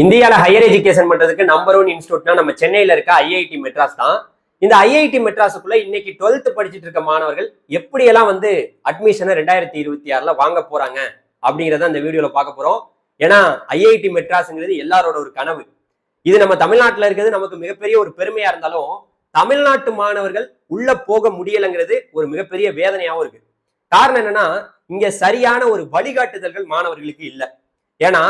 இந்தியாவில் higher education பண்றதுக்கு number one இன்ஸ்டியூட்னா நம்ம சென்னையில இருக்க ஐஐடி மெட்ராஸ் தான். இந்த ஐஐடி மெட்ராஸுக்குள்ள இன்னைக்கு டுவெல்த் படிச்சுட்டு இருக்க மாணவர்கள் எப்படியெல்லாம் வந்து அட்மிஷனை ரெண்டாயிரத்தி இருபத்தி ஆறுல வாங்க போறாங்க அப்படிங்கிறத அந்த வீடியோல பார்க்க போறோம். ஏன்னா ஐஐடி மெட்ராஸ்ங்கிறது எல்லாரோட ஒரு கனவு. இது நம்ம தமிழ்நாட்டில் இருக்கிறது நமக்கு மிகப்பெரிய ஒரு பெருமையா இருந்தாலும் தமிழ்நாட்டு மாணவர்கள் உள்ள போக முடியலைங்கிறது ஒரு மிகப்பெரிய வேதனையாவும் இருக்கு. காரணம் என்னன்னா இங்க சரியான ஒரு வழிகாட்டுதல்கள் மாணவர்களுக்கு இல்லை. ஏன்னா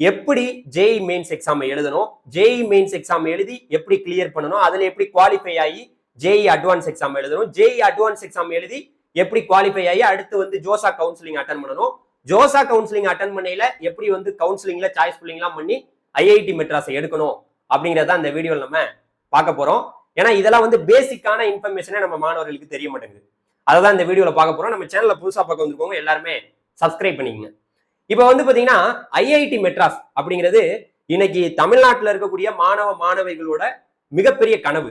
எப்படி ஜேஇ மெயின்ஸ் எக்ஸாம் எழுதணும்? ஜேஇ மெயின்ஸ் எக்ஸாம் எழுதி எப்படி கிளியர் பண்ணணும்? அதுல எப்படி குவாலிஃபை ஆகி ஜேஇ அட்வான்ஸ் எக்ஸாம் எழுதணும்? ஜேஇ அட்வான்ஸ் எக்ஸாம் எழுதி எப்படி குவாலிஃபை ஆகி அடுத்து வந்து ஜோசா கவுன்சிலிங் அட்டன் பண்ணணும்? ஜோசா கவுன்சிலிங் அட்டன் பண்ணையில எப்படி வந்து கவுன்சிலிங்ல சாய்ஸ் ஃபுல்லிங்லாம் பண்ணி ஐஐடி மெட்ராஸை எடுக்கணும்? அப்படிங்கறத அந்த வீடியோவில் நம்ம பார்க்க போறோம். ஏன்னா இதெல்லாம் வந்து பேசிக்கான இன்ஃபர்மேஷனே நம்ம மாணவர்களுக்கு தெரிய மாட்டேங்குது. அதை தான் இந்த வீடியோவில் பார்க்க போறோம். நம்ம சேனல்ல புதுசா பார்க்க வந்துருக்கோங்க எல்லாருமே சப்ஸ்கிரைப் பண்ணிக்கங்க. இப்போ வந்து பார்த்தீங்கன்னா ஐஐடி மெட்ராஸ் அப்படிங்கிறது இன்னைக்கு தமிழ்நாட்டில் இருக்கக்கூடிய மாணவ மாணவிகளோட மிகப்பெரிய கனவு.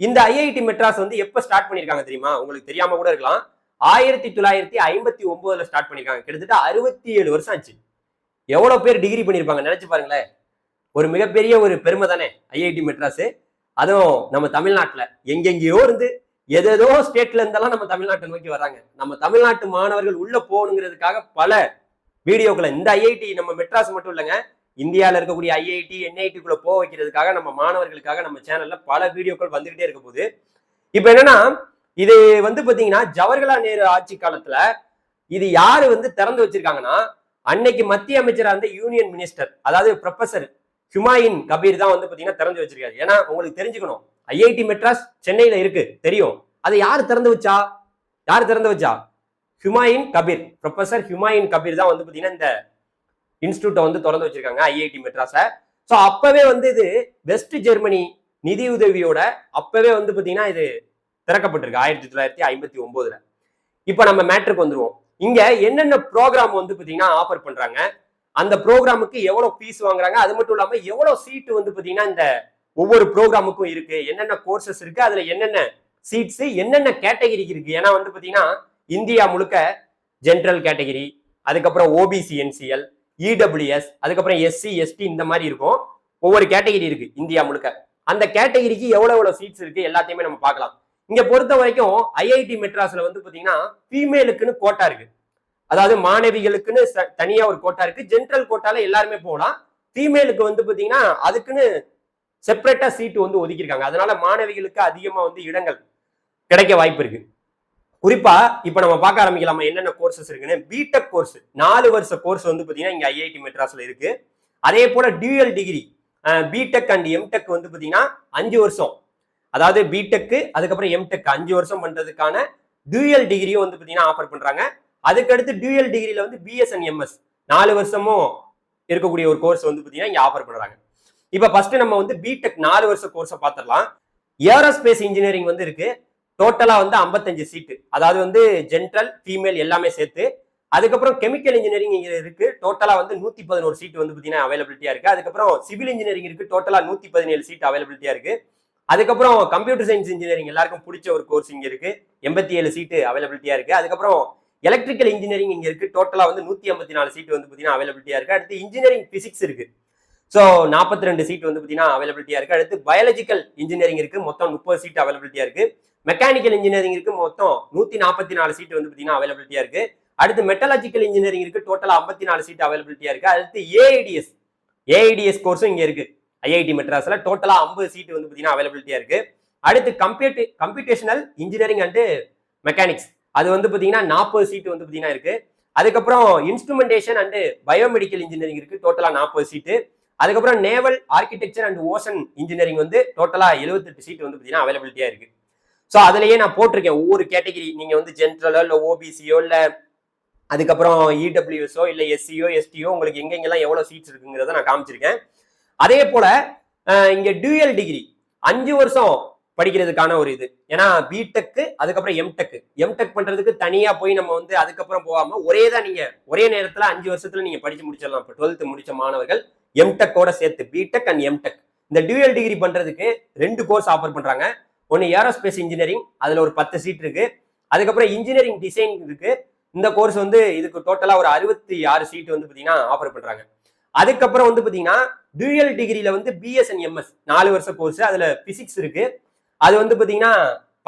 இந்த ஐஐடி மெட்ராஸ் வந்து எப்போ ஸ்டார்ட் பண்ணியிருக்காங்க தெரியுமா? உங்களுக்கு தெரியாம கூட இருக்கலாம். ஆயிரத்தி தொள்ளாயிரத்தி ஐம்பத்தி ஒன்பதுல ஸ்டார்ட் பண்ணியிருக்காங்க கிட்டத்தட்ட அறுபத்தி ஏழு வருஷம் ஆச்சு. எவ்வளோ பேர் டிகிரி பண்ணியிருப்பாங்க நினைச்சு பாருங்களேன். ஒரு மிகப்பெரிய ஒரு பெருமை தானே ஐஐடி மெட்ராஸ். அதுவும் நம்ம தமிழ்நாட்டில். எங்கெங்கேயோ இருந்து எதேதோ ஸ்டேட்ல இருந்தெல்லாம் நம்ம தமிழ்நாட்டை நோக்கி வராங்க. நம்ம தமிழ்நாட்டு மாணவர்கள் உள்ள போகணுங்கிறதுக்காக பல வீடியோக்களை இந்த ஐஐடி நம்ம மெட்ராஸ் மட்டும் இல்லைங்க. இந்தியாவில் இருக்கக்கூடிய ஐஐடி என்ஐடிக்குள்ள போக வைக்கிறதுக்காக நம்ம மாணவர்களுக்காக நம்ம சேனல்ல பல வீடியோக்கள் வந்துகிட்டே இருக்க போகுது. இப்போ என்னன்னா இது வந்து பார்த்தீங்கன்னா ஜவஹர்லால் நேரு ஆட்சி காலத்துல இது யாரு வந்து திறந்து வச்சிருக்காங்கன்னா அன்னைக்கு மத்திய அமைச்சராக இருந்த யூனியன் மினிஸ்டர் அதாவது ப்ரொஃபசர் ஹுமாயின் கபீர் தான் வந்து பாத்தீங்கன்னா திறந்து வச்சிருக்காரு. ஏன்னா உங்களுக்கு தெரிஞ்சுக்கணும் ஐஐடி மெட்ராஸ் சென்னையில இருக்கு தெரியும். அதை யார் திறந்து வச்சா? யார் திறந்து வச்சா? ஹுமாயின் கபீர் ப்ரொஃபசர் ஹுமாயின் கபீர் தான் வந்து பாத்தீங்கன்னா இந்த இன்ஸ்டியூட்டை வந்து திறந்து வச்சிருக்காங்க ஐஐடி மெட்ராஸை ஸோ அப்பவே வந்து இது வெஸ்ட் ஜெர்மனி நிதி உதவியோட அப்பவே வந்து பாத்தீங்கன்னா இது திறக்கப்பட்டிருக்கு ஆயிரத்தி தொள்ளாயிரத்தி ஐம்பத்தி ஒன்பதுல இப்போ நம்ம மேட்ருக்கு வந்துருவோம். இங்க என்னென்ன ப்ரோக்ராம் வந்து பாத்தீங்கன்னா ஆஃபர் பண்றாங்க? அந்த ப்ரோக்ராமுக்கு எவ்வளவு ஃபீஸ் வாங்குறாங்க? அது மட்டும் இல்லாம எவ்வளவு சீட்டு வந்து பாத்தீங்கன்னா இந்த ஒவ்வொரு ப்ரோக்ராமுக்கும் இருக்கு என்னென்ன கோர்சஸ் இருக்கு அதுல என்னென்ன சீட்ஸ் என்னென்ன கேட்டகரி இருக்கு? ஏன்னா வந்து பாத்தீங்கன்னா இந்தியா முழுக்க ஜென்ரல் கேட்டகிரி அதுக்கப்புறம் ஓபிசி என்சிஎல் இடபிள்யூஎஸ் அதுக்கப்புறம் எஸ்சி எஸ்டி இந்த மாதிரி இருக்கும். ஒவ்வொரு கேட்டகிரி இருக்கு இந்தியா முழுக்க. அந்த கேட்டகிரிக்கு எவ்வளவு எவ்வளவு சீட்ஸ் இருக்கு எல்லாத்தையுமே நம்ம பார்க்கலாம். இங்க பொறுத்த வரைக்கும் ஐஐடி மெட்ராஸ்ல வந்து பாத்தீங்கன்னா ஃபீமேலுக்குன்னு கோட்டா இருக்கு. அதாவது மாணவிகளுக்குன்னு ச- தனியா ஒரு கோட்டா இருக்கு. ஜென்ரல் கோட்டால எல்லாருமே போகலாம். ஃபீமேலுக்கு வந்து பாத்தீங்கன்னா அதுக்குன்னு செப்பரேட்டா சீட்டு வந்து ஒதுக்கியிருக்காங்க. அதனால மாணவிகளுக்கு அதிகமா வந்து இடங்கள் கிடைக்க வாய்ப்பு இருக்கு. குறிப்பா இப்ப நம்ம பார்க்க ஆரம்பிக்கலாமா? என்னென்ன கோர்சஸ் இருக்குன்னு? பிடெக் கோர்ஸ் நாலு வருஷ கோர்ஸ் வந்து பாத்தீங்கன்னா இங்க ஐஐடி மெட்ராஸ்ல இருக்கு. அதே போல dual degree BTech and MTech வந்து பாத்தீங்கன்னா அஞ்சு வருஷம். அதாவது பிடெக் அதுக்கப்புறம் எம்டெக் அஞ்சு வருஷம் பண்றதுக்கான டியூஎல் டிகிரியும் வந்து பாத்தீங்கன்னா ஆஃபர் பண்றாங்க. அதுக்கடுத்து டியூஎல் டிகிரியில வந்து பிஎஸ் அண்ட் எம்எஸ் நாலு வருஷமும் இருக்கக்கூடிய ஒரு கோர்ஸ் வந்து பாத்தீங்கன்னா இங்க ஆஃபர் பண்றாங்க. இப்ப ஃபர்ஸ்ட் நம்ம வந்து பிடெக் நாலு வருஷ கோர்ஸை பார்த்துடலாம் ஏரோஸ்பேஸ் இன்ஜினியரிங் வந்து இருக்கு. டோட்டலா வந்து 55 சீட்டு அதாவது வந்து ஜென்ரல் ஃபீமேல் எல்லாமே சேர்த்து அதுக்கப்புறம் கெமிக்கல் இன்ஜினியரிங் இங்க இருக்கு. டோட்டலா வந்து நூத்தி பதினோரு சீட் வந்து பாத்தீங்கன்னா அவைலபிலிட்டியா இருக்கு. அதுக்கப்புறம் சிவில் இன்ஜினியரிங் இருக்கு. டோட்டலா நூத்தி பதினேழு சீட் அவைலபிலிட்டியா இருக்கு. அதுக்கப்புறம் கம்ப்யூட்டர் சயின்ஸ் இன்ஜினியரிங் எல்லாருக்கும் பிடிச்ச ஒரு கோர்ஸ் இங்க இருக்கு. எண்பத்தி ஏழு சீட்டு அவைலபிலிட்டியா இருக்கு. அதுக்கப்புறம் எலக்ட்ரிக்கல் இன்ஜினியரிங் இங்க இருக்கு. டோட்டலா வந்து நூத்தி ஐம்பத்தி நாலு சீட் வந்து பாத்தீங்கன்னா அவைலபிலிட்டியா இருக்கு. அடுத்து இன்ஜினியரிங் பிசிக்ஸ் இருக்கு. ஸோ நாற்பத்தி ரெண்டு சீட் வந்து பாத்தீங்கன்னா அவைலபிலிட்டியா இருக்கு. அடுத்து பயாலஜிக்கல் இன்ஜினியரிங் இருக்கு. மொத்தம் முப்பது சீட் அவைலபிலிட்டியா இருக்கு. மெக்கானிக்கல் இன்ஜினியரிங் இருக்கு. மொத்தம் நூத்தி நாற்பத்தி நாலு சீட் வந்து பாத்தீங்கன்னா அவைலபிலிட்டியா இருக்கு. அடுத்து மெட்டலாஜிக்கல் இன்ஜினியரிங் இருக்கு. டோட்டலா ஐம்பத்தி நாலு சீட் அவைலபிலிட்டியா இருக்கு. அடுத்து ஏஐடிஎஸ் ஏஐடிஎஸ் கோர்ஸும் இங்க இருக்கு. ஐஐடி மெட்ராஸ்ல டோட்டலா ஐம்பது சீட் வந்து பாத்தீங்கன்னா அவைலபிலிட்டியா இருக்கு. அடுத்து computer computational engineering and mechanics அது வந்து பாத்தீங்கன்னா நாற்பது சீட் வந்து பாத்தீங்கன்னா இருக்கு. அதுக்கப்புறம் இன்ஸ்ட்ருமெண்டேஷன் அண்டு பயோமெடிக்கல் இன்ஜினியரிங் இருக்கு. டோட்டலா நாற்பது சீட்டு அதுக்கப்புறம் naval architecture and ocean engineering வந்து டோட்டலா எழுபத்தெட்டு சீட் வந்து பாத்தீங்கன்னா அவைலபிலிட்டியா இருக்கு. ஸோ அதுலயே நான் போட்டிருக்கேன். ஒவ்வொரு கேட்டகரி நீங்க வந்து ஜென்ரலோ இல்லை ஓபிசியோ இல்ல அதுக்கப்புறம் இடபிள்யூஎஸ்ஓ இல்லை எஸ்சியோ எஸ்டியோ உங்களுக்கு எங்கெங்கெல்லாம் எவ்வளோ சீட்ஸ் இருக்குங்கிறத நான் காமிச்சிருக்கேன். அதே போல இங்கே டியூஎல் டிகிரி அஞ்சு வருஷம் படிக்கிறதுக்கான ஒரு இது. ஏன்னா பிடெக்கு அதுக்கப்புறம் எம்டெக்கு எம்டெக் பண்றதுக்கு தனியா போய் நம்ம வந்து அதுக்கப்புறம் போகாம ஒரே தான் நீங்க ஒரே நேரத்துல அஞ்சு வருஷத்துல நீங்க படிச்சு முடிச்சிடலாம். இப்போ டுவெல்த் முடிச்ச மாணவர்கள் எம்டெக்கோட சேர்த்து பிடெக் அண்ட் எம்டெக் இந்த டியூஎல் டிகிரி பண்றதுக்கு ரெண்டு கோர்ஸ் ஆஃபர் பண்றாங்க. ஒன்று ஏரோஸ்பேஸ் இன்ஜினியரிங் அதில் ஒரு பத்து சீட் இருக்கு. அதுக்கப்புறம் இன்ஜினியரிங் டிசைன் இருக்கு. இந்த கோர்ஸ் வந்து இதுக்கு டோட்டலாக ஒரு அறுபத்தி ஆறு சீட் வந்து பார்த்தீங்கன்னா ஆஃபர் பண்ணுறாங்க அதுக்கப்புறம் வந்து பார்த்தீங்கன்னா டியூயல் டிகிரியில் வந்து பிஎஸ்என் எம்எஸ் நாலு வருஷ கோர்ஸ் அதில் பிசிக்ஸ் இருக்கு. அது வந்து பார்த்தீங்கன்னா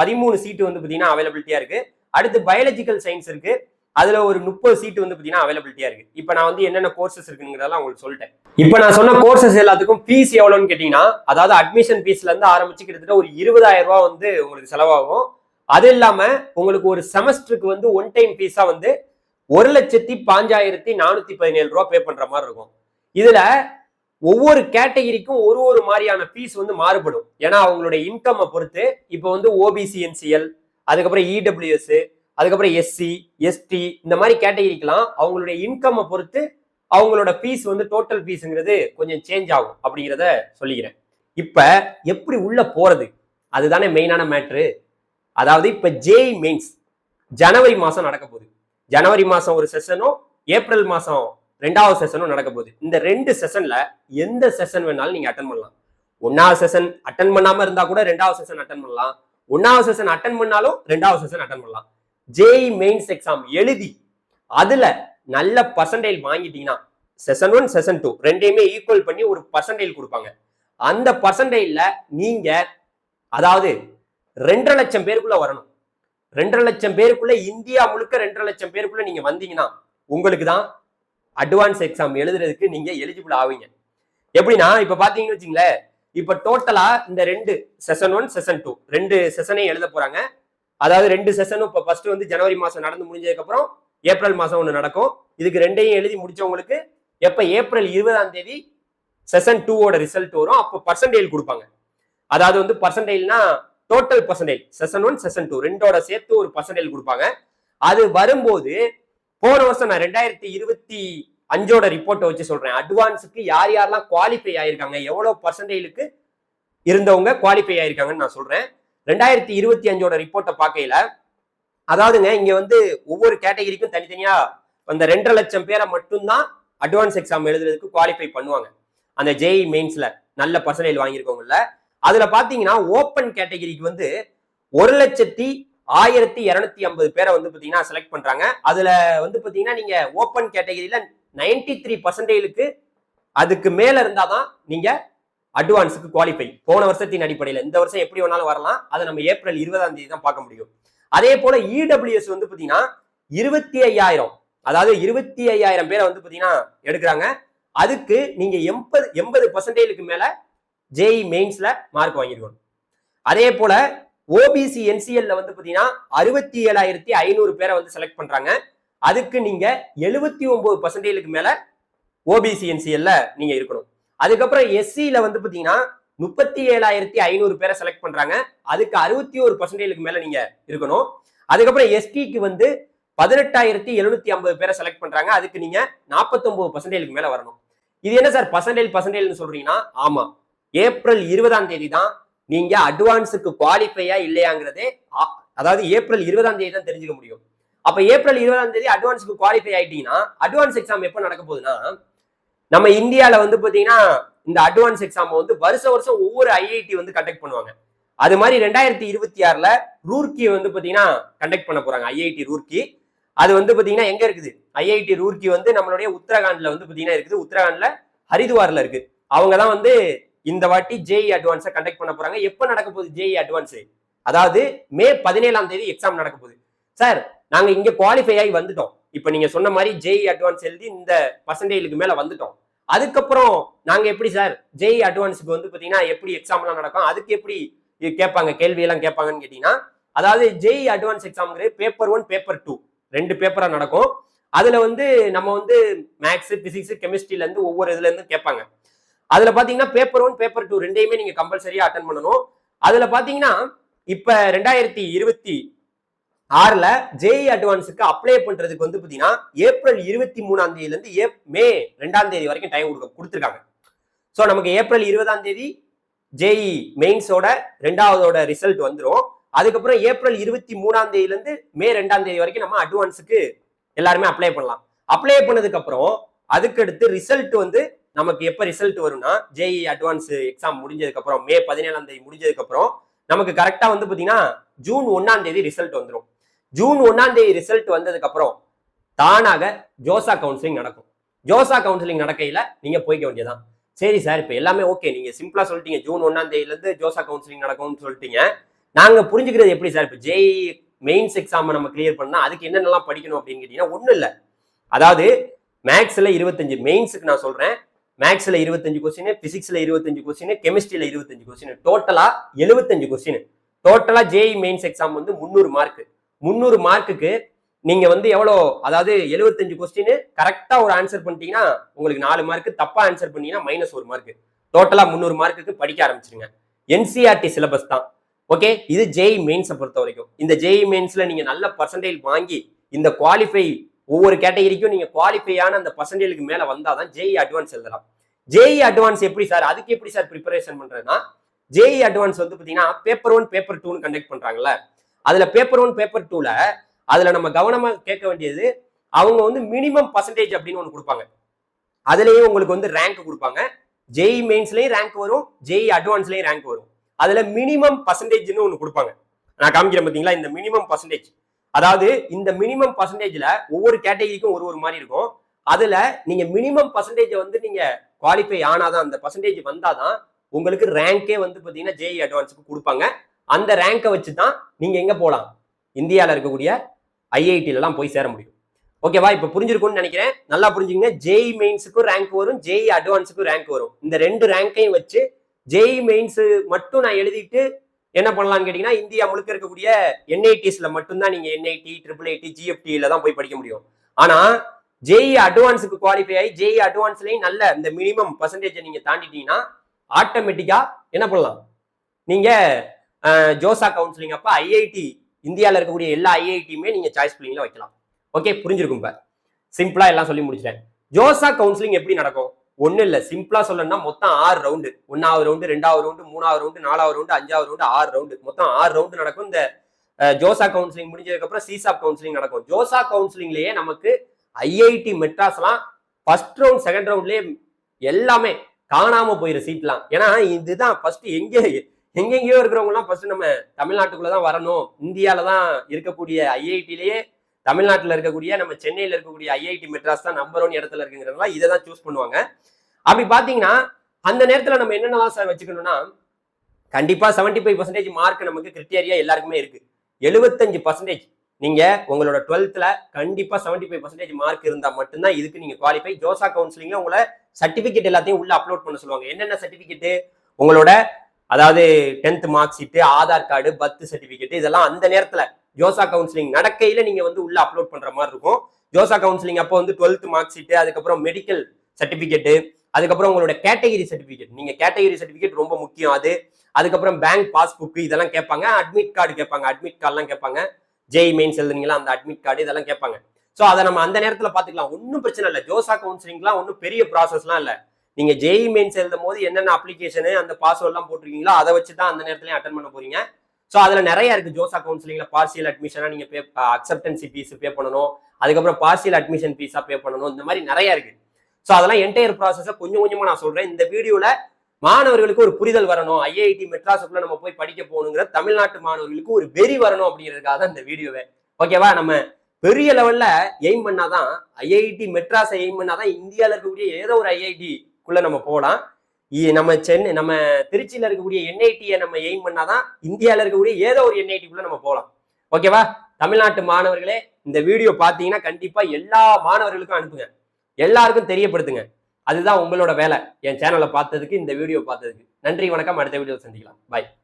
பதிமூணு சீட்டு வந்து பார்த்தீங்கன்னா அவைலபிலிட்டியாக இருக்கு. அடுத்து பயாலஜிக்கல் சயின்ஸ் இருக்கு. அதுல ஒரு முப்பது சீட்டு வந்து பாத்தீங்கன்னா அவைலபிலிட்டியா இருக்கு. இப்போ நான் வந்து என்னென்ன கோர்சஸ் இருக்குங்கிறதெல்லாம் உங்களுக்கு சொல்லிட்டேன். இப்போ நான் சொன்ன கோர்சஸ் எல்லாத்துக்கும் ஃபீஸ் எவ்வளோன்னு கேட்டீங்கன்னா அதாவது அட்மிஷன் ஃபீஸ்ல இருந்து ஆரம்பிச்சு கிட்டத்தட்ட ஒரு இருபதாயிரம் ரூபாய் வந்து உங்களுக்கு செலவாகும். அது இல்லாம உங்களுக்கு ஒரு செமஸ்டருக்கு வந்து ஒன் டைம் ஃபீஸா வந்து ஒரு லட்சத்தி பாஞ்சாயிரத்தி நானூத்தி பதினேழு ரூபா பே பண்ற மாதிரி இருக்கும். இதுல ஒவ்வொரு கேட்டகிரிக்கும் ஒரு ஒரு மாதிரியான ஃபீஸ் வந்து மாறுபடும். ஏன்னா அவங்களுடைய இன்கம்மை பொறுத்து இப்போ வந்து ஓபிசிஎன்சிஎல் அதுக்கப்புறம் இடபிள்யூஎஸ் அதுக்கப்புறம் எஸ்சி எஸ்டி இந்த மாதிரி கேட்டகிரிக்கெல்லாம் அவங்களுடைய இன்கம்மை பொறுத்து அவங்களோட ஃபீஸ் வந்து டோட்டல் ஃபீஸுங்கிறது கொஞ்சம் சேஞ்ச் ஆகும் அப்படிங்கிறத சொல்லிக்கிறேன். இப்போ எப்படி உள்ள போகிறது அதுதானே மெயினான மேட்ரு அதாவது இப்போ ஜேஇ மெயின்ஸ் ஜனவரி மாதம் நடக்க போகுது. ஜனவரி மாதம் ஒரு செஷனும் ஏப்ரல் மாதம் ரெண்டாவது செஷனும் நடக்க போகுது. இந்த ரெண்டு செஷனில் எந்த செஷன் வேணாலும் நீங்கள் அட்டன் பண்ணலாம். ஒன்றாவது செஷன் அட்டன் பண்ணாமல் இருந்தால் கூட ரெண்டாவது செஷன் அட்டன் பண்ணலாம். ஒன்றாவது செஷன் அட்டன் பண்ணாலும் ரெண்டாவது செஷன் அட்டன் பண்ணலாம். ஜேஇ மெயின்ஸ் எக்ஸாம் எழுதி அதுல நல்ல பர்சன்டேஜ் வாங்கிட்டீங்கன்னா செஷன் ஒன் செஷன் டூ ரெண்டையுமே ஈக்குவல் பண்ணி ஒரு பர்சன்டேஜ் கொடுப்பாங்க. அந்த பர்சன்டேஜ்ல நீங்க அதாவது ரெண்டரை லட்சம் பேருக்குள்ள வரணும். ரெண்டரை லட்சம் பேருக்குள்ள இந்தியா முழுக்க ரெண்டரை லட்சம் பேருக்குள்ள நீங்க வந்தீங்கன்னா உங்களுக்கு தான் அட்வான்ஸ் எக்ஸாம் எழுதுறதுக்கு நீங்க எலிஜிபிள் ஆவீங்க. எப்படின்னா இப்ப பாத்தீங்கன்னு வச்சுங்களேன் இப்ப டோட்டலா இந்த ரெண்டு செஷன் ஒன் செஷன் டூ ரெண்டு செஷனையும் எழுத போறாங்க. அதாவது ரெண்டு செஷனும் இப்போ ஃபர்ஸ்ட் வந்து ஜனவரி மாதம் நடந்து முடிஞ்சதுக்கப்புறம் ஏப்ரல் மாதம் ஒன்று நடக்கும். இதுக்கு ரெண்டையும் எழுதி முடிச்சவங்களுக்கு எப்போ ஏப்ரல் இருபதாம் தேதி செஷன் டூவோட ரிசல்ட் வரும் அப்போ பர்சன்டேஜ் கொடுப்பாங்க. அதாவது வந்து பர்சன்டேஜ்னா total percentage session one session two ரெண்டோட சேர்த்து ஒரு பர்சன்டேஜ் கொடுப்பாங்க. அது வரும்போது போன வருஷம் நான் ரெண்டாயிரத்தி இருபத்தி அஞ்சோட ரிப்போர்ட்டை வச்சு சொல்றேன். அட்வான்ஸுக்கு யார் யாரெல்லாம் குவாலிஃபை ஆயிருக்காங்க எவ்வளோ பர்சன்டேஜுக்கு இருந்தவங்க குவாலிஃபை ஆயிருக்காங்கன்னு நான் சொல்றேன். ரெண்டாயிரத்தி இருபத்தி அஞ்சோட ரிப்போர்ட்டை பார்க்கையில அதாவதுங்க இங்க வந்து ஒவ்வொரு கேட்டகரிக்கும் தனித்தனியா அந்த ரெண்டரை லட்சம் பேரை மட்டும்தான் அட்வான்ஸ் எக்ஸாம் எழுதுறதுக்கு குவாலிஃபை பண்ணுவாங்க. அந்த ஜேஇ மெயின்ஸ்ல நல்ல பர்சன்டேஜ் வாங்கியிருக்கவங்கல அதுல பாத்தீங்கன்னா ஓப்பன் கேட்டகரிக்கு வந்து ஒரு லட்சத்தி ஆயிரத்தி இரநூத்தி ஐம்பது பேரை வந்து பாத்தீங்கன்னா செலக்ட் பண்றாங்க. அதுல வந்து பாத்தீங்கன்னா நீங்க ஓப்பன் கேட்டகரியில நைன்டி த்ரீ பர்சன்டேஜுக்கு அதுக்கு மேல இருந்தாதான் நீங்க அட்வான்ஸுக்கு குவாலிஃபை போன வருஷத்தின் அடிப்படையில் இந்த வருஷம் எப்படி வேணாலும் வரலாம் அதை நம்ம ஏப்ரல் இருபதாம் தேதி தான் பார்க்க முடியும். அதே போல இடபிள்யூஎஸ் வந்து பார்த்தீங்கன்னா இருபத்தி ஐயாயிரம். அதாவது இருபத்தி ஐயாயிரம் பேரை வந்து பார்த்தீங்கன்னா எடுக்கிறாங்க. அதுக்கு நீங்க எண்பது எண்பது பர்சன்டேஜுக்கு மேல ஜேஇ மெயின்ஸ்ல மார்க் வாங்கிருக்கணும். அதே போல ஓபிசி என்சிஎல்ல வந்து பார்த்தீங்கன்னா அறுபத்தி ஏழாயிரத்தி ஐநூறு பேரை வந்து செலக்ட் பண்றாங்க. அதுக்கு நீங்க எழுபத்தி ஒன்பது பர்சன்டேஜுக்கு மேல ஓபிசி என்சிஎல்ல நீங்க இருக்கணும். அதுக்கப்புறம் எஸ்சியில வந்து பாத்தீங்கன்னா முப்பத்தி ஏழாயிரத்தி ஐநூறு பேரை செலக்ட் பண்றாங்க. அதுக்கு அறுபத்தி ஒரு பர்சன்டேஜுக்கு மேல நீங்க இருக்கணும். அதுக்கப்புறம் எஸ்டிக்கு வந்து பதினெட்டாயிரத்தி எழுநூத்தி ஐம்பது பேரை செலக்ட் பண்றாங்க. அதுக்கு நீங்க நாற்பத்தொன்பது பர்சன்டேஜுக்கு மேல வரணும். இது என்ன சார்? பர்சன்டேஜ் பர்சன்டேஜ்னு சொல்றீங்கன்னா ஆமா. ஏப்ரல் இருபதாம் தேதி தான் நீங்க அட்வான்ஸுக்கு குவாலிஃபையா இல்லையாங்கிறதே ஆ- அதாவது ஏப்ரல் இருபதாம் தேதி தான் தெரிஞ்சுக்க முடியும். அப்ப ஏப்ரல் இருபதாம் தேதி அட்வான்ஸுக்கு குவாலிஃபை ஆயிட்டீங்கன்னா அட்வான்ஸ் எக்ஸாம் எப்போ நடக்க போகுதுன்னா நம்ம இந்தியாவில் வந்து பார்த்தீங்கன்னா இந்த அட்வான்ஸ் எக்ஸாம் வந்து வருஷ வருஷம் ஒவ்வொரு ஐஐடி வந்து கண்டக்ட் பண்ணுவாங்க. அது மாதிரி ரெண்டாயிரத்தி இருபத்தி ஆறில் ரூர்க்கி வந்து பார்த்தீங்கன்னா கண்டக்ட் பண்ண போறாங்க. ஐஐடி ரூர்க்கி அது வந்து பார்த்தீங்கன்னா எங்க இருக்குது? ஐஐடி ரூர்க்கி வந்து நம்மளுடைய உத்தரகாண்ட்ல வந்து பார்த்தீங்கன்னா இருக்குது. உத்தரகாண்ட்ல ஹரிதுவாரில் இருக்கு. அவங்க தான் வந்து இந்த வாட்டி ஜேஇ அட்வான்ஸை கண்டக்ட் பண்ண போறாங்க. எப்போ நடக்க போகுது ஜேஇ அட்வான்ஸு அதாவது மே பதினேழாம் தேதி எக்ஸாம் நடக்க போகுது. சார் நாங்கள் இங்கே குவாலிஃபை ஆகி வந்துட்டோம். இப்போ நீங்க சொன்ன மாதிரி ஜேஇ அட்வான்ஸ் எழுதி இந்த பர்சன்டேஜுக்கு மேல வந்துட்டோம். அதுக்கப்புறம் நாங்க எப்படி சார் ஜேஇ அட்வான்ஸுக்கு வந்து பாத்தீங்கன்னா எப்படி எக்ஸாம்லாம் நடக்கும்? அதுக்கு எப்படி கேட்பாங்க? கேள்வி எல்லாம் கேட்பாங்கன்னு கேட்டீங்கன்னா அதாவது ஜேஇ அட்வான்ஸ் எக்ஸாம்ங்கிறது பேப்பர் ஒன் பேப்பர் டூ ரெண்டு பேப்பரா நடக்கும். அதுல வந்து நம்ம வந்து மேக்ஸ் பிசிக்ஸ் கெமிஸ்ட்ரில இருந்து ஒவ்வொரு இதுல இருந்து கேட்பாங்க. அதுல பாத்தீங்கன்னா பேப்பர் ஒன் பேப்பர் டூ ரெண்டையுமே நீங்க கம்பல்சரியா அட்டன் பண்ணணும். அதுல பாத்தீங்கன்னா இப்ப ரெண்டாயிரத்தி இருபத்தி ஆறுல ஜேஇ அட்வான்ஸுக்கு அப்ளை பண்றதுக்கு வந்து பாத்தீங்கன்னா ஏப்ரல் இருபத்தி மூணாம் தேதியில இருந்து ஏப் மே ரெண்டாம் தேதி வரைக்கும் டைம் கொடுக்க கொடுத்துருக்காங்க. ஸோ நமக்கு ஏப்ரல் இருபதாம் தேதி ஜேஇ மெயின்ஸோட ரெண்டாவதோட ரிசல்ட் வந்துடும் அதுக்கப்புறம் ஏப்ரல் இருபத்தி மூணாம் தேதியிலேருந்து மே ரெண்டாம் தேதி வரைக்கும் நம்ம அட்வான்ஸுக்கு எல்லாருமே அப்ளை பண்ணலாம். அப்ளை பண்ணதுக்கு அப்புறம் அதுக்கடுத்து ரிசல்ட் வந்து நமக்கு எப்போ ரிசல்ட் வரும்னா ஜேஇ அட்வான்ஸ் எக்ஸாம் முடிஞ்சதுக்கு அப்புறம் மே பதினேழாம் தேதி முடிஞ்சதுக்கு அப்புறம் நமக்கு கரெக்டாக வந்து பார்த்தீங்கன்னா ஜூன் ஒன்னாம் தேதி ரிசல்ட் வந்துடும் ஜூன் ஒன்னாம் தேதி ரிசல்ட் வந்ததுக்கு அப்புறம் தானாக ஜோசா கவுன்சிலிங் நடக்கும். ஜோசா கவுன்சிலிங் நடக்கையில நீங்க போய்க்க வேண்டியதான் சரி சார் இப்போ எல்லாமே ஓகே நீங்க சிம்பிளா சொல்லிட்டீங்க. ஜூன் ஒன்னாம் தேதியிலிருந்து ஜோசா கவுன்சிலிங் நடக்கும்னு சொல்லிட்டீங்க. நாங்க புரிஞ்சுக்கிறது எப்படி சார் இப்போ ஜேஇ மெயின்ஸ் எக்ஸாம் நம்ம கிளியர் பண்ணா அதுக்கு என்னென்னலாம் படிக்கணும் அப்படின்னு கேட்டீங்கன்னா ஒன்றும் இல்லை. அதாவது மேக்ஸ்ல இருபத்தஞ்சு மெயின்ஸுக்கு நான் சொல்றேன். மேக்ஸ்ல இருபத்தஞ்சு கொஸ்டின் பிசிக்ஸ்ல இருபத்தஞ்சு கொஸ்டின் கெமிஸ்ட்ரியில இருபத்தஞ்சு கொஸ்டின் டோட்டலா எழுபத்தஞ்சு கொஸ்டின் டோட்டலா ஜேஇ மெயின்ஸ் எக்ஸாம் வந்து முந்நூறு மார்க் முந்நூறு மார்க்குக்கு நீங்க வந்து எவ்வளோ அதாவது எழுபத்தஞ்சு கொஸ்டின் கரெக்டா ஒரு ஆன்சர் பண்ணிட்டீங்கன்னா உங்களுக்கு நாலு மார்க்கு தப்பா ஆன்சர் பண்ணீங்கன்னா மைனஸ் ஒரு மார்க் டோட்டலா முந்நூறு மார்க்குக்கு படிக்க ஆரம்பிச்சிருங்க. என்சிஆர்டி சிலபஸ் தான். ஓகே இது ஜேஇ மெயின்ஸை பொறுத்த வரைக்கும். இந்த ஜெய் மெயின்ஸ்ல நீங்க நல்ல பர்சன்டேஜ் வாங்கி இந்த குவாலிஃபை ஒவ்வொரு கேட்டகரிக்கும் நீங்க குவாலிஃபையான அந்த பர்சன்டேஜுக்கு மேல வந்தாதான் ஜேஇ அட்வான்ஸ் எழுதலாம். ஜேஇ அட்வான்ஸ் எப்படி சார் அதுக்கு எப்படி சார் ப்ரிப்பரேஷன் பண்றதுன்னா ஜேஇ அட்வான்ஸ் வந்து பாத்தீங்கன்னா பேப்பர் ஒன் பேப்பர் டூன்னு கண்டக்ட் பண்றாங்கல்ல. அதுல பேப்பர் ஒன் பேப்பர் டூல அதுல நம்ம கவனமா கேட்க வேண்டியது அவங்க வந்து மினிமம் பர்சன்டேஜ் அப்படின்னு ஒன்று கொடுப்பாங்க. அதுலயும் உங்களுக்கு வந்து ரேங்க் கொடுப்பாங்க. ஜெய் மெயின்ஸ்லயும் ரேங்க் வரும் ஜெய் அட்வான்ஸ்லயும் ரேங்க் வரும். அதுல மினிமம் பர்சன்டேஜ்னு ஒன்று கொடுப்பாங்க. நான் காமிக்கிறேன் பார்த்தீங்களா இந்த மினிமம் பர்சன்டேஜ் அதாவது இந்த மினிமம் பர்சன்டேஜ்ல ஒவ்வொரு கேட்டகரிக்கும் ஒரு ஒரு மாதிரி இருக்கும். அதுல நீங்க மினிமம் பர்சன்டேஜ் வந்து நீங்க குவாலிஃபை ஆனாதான் அந்த பர்சன்டேஜ் வந்தாதான் உங்களுக்கு ரேங்கே வந்து பாத்தீங்கன்னா ஜேஇ அட்வான்ஸுக்கு கொடுப்பாங்க. அந்த ரேங்கை வச்சு தான் நீங்க எங்க போகலாம் இந்தியாவில் இருக்கக்கூடிய ஐஐடியிலலாம் போய் சேர முடியும். ஓகேவா இப்போ புரிஞ்சிருக்கும்னு நினைக்கிறேன். நல்லா புரிஞ்சுங்க ஜேஇ மெயின்ஸுக்கும் ரேங்க் வரும். ஜேஇ அட்வான்ஸுக்கும் ரேங்க் வரும். இந்த ரெண்டு ரேங்கையும் வச்சு ஜேஇ மெயின்ஸ் மட்டும் நான் எழுதிட்டு என்ன பண்ணலாம்னு கேட்டீங்கன்னா இந்தியா முழுக்க இருக்கக்கூடிய என்ஐடிஸ்ல மட்டும்தான் நீங்க என்ஐடி ட்ரிபிள் ஐடி ஜிஎஃப்டில தான் போய் படிக்க முடியும். ஆனா ஜேஇ அட்வான்ஸுக்கு குவாலிஃபை ஆகி ஜேஇ அட்வான்ஸ்லயும் நல்ல இந்த மினிமம் பர்சன்டேஜை நீங்க தாண்டிட்டீங்கன்னா ஆட்டோமேட்டிக்கா என்ன பண்ணலாம்? நீங்க ஜோசா கவுன்சிலிங் அப்போ ஐஐடி இந்தியாவில் இருக்கக்கூடிய எல்லா ஐஐடியுமே நீங்கள் சாய்ஸ் பிள்ளைங்கள வைக்கலாம். ஓகே புரிஞ்சிருக்கும் இப்போ. சிம்பிளாக எல்லாம் சொல்லி முடிச்சிட்டேன். ஜோசா கவுன்சிலிங் எப்படி நடக்கும்? ஒன்றும் இல்லை. சிம்பிளாக சொல்லணும்னா மொத்தம் ஆறு ரவுண்டு ஒன்றாவது ரவுண்டு ரெண்டாவது ரவுண்டு மூணாவது ரவுண்டு நாலாவது ரவுண்டு அஞ்சாவது ரவுண்டு ஆறு ரவுண்டு மொத்தம் ஆறு ரவுண்டு நடக்கும். இந்த ஜோசா கவுன்சிலிங் முடிஞ்சதுக்கப்புறம் சிசாப் கவுன்சிலிங் நடக்கும். ஜோசா கவுன்சிலிங்லேயே நமக்கு ஐஐடி மெட்ராஸ்லாம் ஃபர்ஸ்ட் ரவுண்ட் செகண்ட் ரவுண்ட்லேயே எல்லாமே காணாமல் போயிடும் சீட்லாம் ஏன்னா இதுதான் ஃபர்ஸ்ட் எங்கே எங்கெங்கேயோ இருக்கிறவங்கலாம் ஃபர்ஸ்ட் நம்ம தமிழ்நாட்டுக்குள்ள தான் வரணும் இந்தியாவில தான் இருக்கக்கூடிய ஐஐடிலேயே தமிழ்நாட்டில் இருக்கக்கூடிய நம்ம சென்னையில் இருக்கக்கூடிய ஐஐடி மெட்ராஸ் தான் நம்பர் ஒன் இடத்துல இருக்குங்கிறதுனால இதை தான் சூஸ் பண்ணுவாங்க. அப்படி பார்த்தீங்கன்னா அந்த நேரத்தில் நம்ம என்னென்னலாம் சார் வச்சுக்கணும்னா கண்டிப்பா 75% ஃபைவ் பர்சன்டேஜ் மார்க் நமக்கு கிரிட்டேரியா எல்லாருக்குமே இருக்கு. எழுபத்தஞ்சு பர்சன்டேஜ் நீங்க உங்களோட டுவெல்த்ல கண்டிப்பா 75% ஃபைவ் பர்சன்டேஜ் மார்க் இருந்தா மட்டும்தான் இதுக்கு நீங்க குவாலிஃபை ஜோசா கவுன்சிலிங்ல உங்களை சர்டிபிகேட் எல்லாத்தையும் உள்ள அப்லோட் பண்ண சொல்லுவாங்க. என்னென்ன சர்டிபிகேட் உங்களோட அதாவது tenth mark sheet Aadhaar card birth certificate இதெல்லாம் அந்த நேரத்தில் ஜோசா கவுன்சிலிங் நடக்கையில் நீங்கள் வந்து உள்ளே அப்லோட் பண்ணுற மாதிரி இருக்கும். ஜோசா கவுன்சிலிங் அப்போ வந்து டுவெல்த் மார்க் ஷீட்டு அதுக்கப்புறம் மெடிக்கல் சர்டிஃபிகேட்டு அதுக்கப்புறம் உங்களோட கேட்டகரி சர்டிஃபிகேட் நீங்கள் கேட்டகரி சர்டிஃபிகேட் ரொம்ப முக்கியம் அது. அதுக்கப்புறம் பேங்க் பாஸ்புக் இதெல்லாம் கேட்பாங்க. அட்மிட் கார்டு கேட்பாங்க. அட்மிட் கார்டுலாம் கேட்பாங்க. ஜெய் மெயின்ஸ் எழுதுனீங்களா? அந்த அட்மிட் கார்டு இதெல்லாம் கேட்பாங்க. ஸோ அதை நம்ம அந்த நேரத்தில் பார்த்துக்கலாம். ஒன்றும் பிரச்சனை இல்லை. ஜோசா கவுன்சிலிங்லாம் ஒன்றும் பெரிய ப்ராசஸ்லாம் இல்லை. நீங்கள் ஜெய் மெயின்ஸ் எழுதும் போது என்னென்ன அப்ளிகேஷனு அந்த பாஸ்வேர்ட்லாம் போட்டிருக்கீங்களோ அதை வச்சு தான் அந்த நேரத்துலையும் அட்டன் பண்ண போறீங்க. ஸோ அதில் நிறைய இருக்குது ஜோசா கவுன்சிலிங்கில் பார்சியல் அட்மிஷனாக நீங்கள் பே அக்செப்டன்சி ஃபீஸ் பே பண்ணணும். அதுக்கப்புறம் பார்சியல் அட்மிஷன் ஃபீஸாக பே பண்ணணும். இந்த மாதிரி நிறைய இருக்குது ஸோ அதெல்லாம் என்டையர் ப்ராசஸை கொஞ்சம் கொஞ்சமாக நான் சொல்கிறேன் இந்த வீடியோவில் மாணவர்களுக்கு ஒரு புரிதல் வரணும். ஐஐடி மெட்ராஸுக்குள்ள நம்ம போய் படிக்க போகணுங்கிற தமிழ்நாட்டு மாணவர்களுக்கு ஒரு வெறி வரணும் அப்படிங்கிறதுக்காக தான் இந்த வீடியோவை. ஓகேவா நம்ம பெரிய லெவல்ல எய்ம் பண்ணாதான் ஐஐடி மெட்ராஸை எய்ம் பண்ணாதான் இந்தியாவில் இருக்கக்கூடிய ஏதோ ஒரு ஐஐடி குள்ள நம்ம போகலாம். இ- நம்ம சென்னை நம்ம திருச்சியில இருக்கக்கூடிய என்ஐடியை நம்ம எய்ம் பண்ணாதான் இந்தியாவில் இருக்கக்கூடிய ஏதோ ஒரு என்ஐடிக்குள்ள நம்ம போகலாம். ஓகேவா தமிழ்நாட்டு மாணவர்களே இந்த வீடியோ பார்த்தீங்கன்னா கண்டிப்பா எல்லா மாணவர்களுக்கும் அனுப்புங்க. எல்லாருக்கும் தெரியப்படுத்துங்க. அதுதான் உங்களோட வேலை. என் சேனலை பார்த்ததுக்கு இந்த வீடியோ பார்த்ததுக்கு. நன்றி வணக்கம். அடுத்த வீடியோ சந்திக்கலாம். பாய்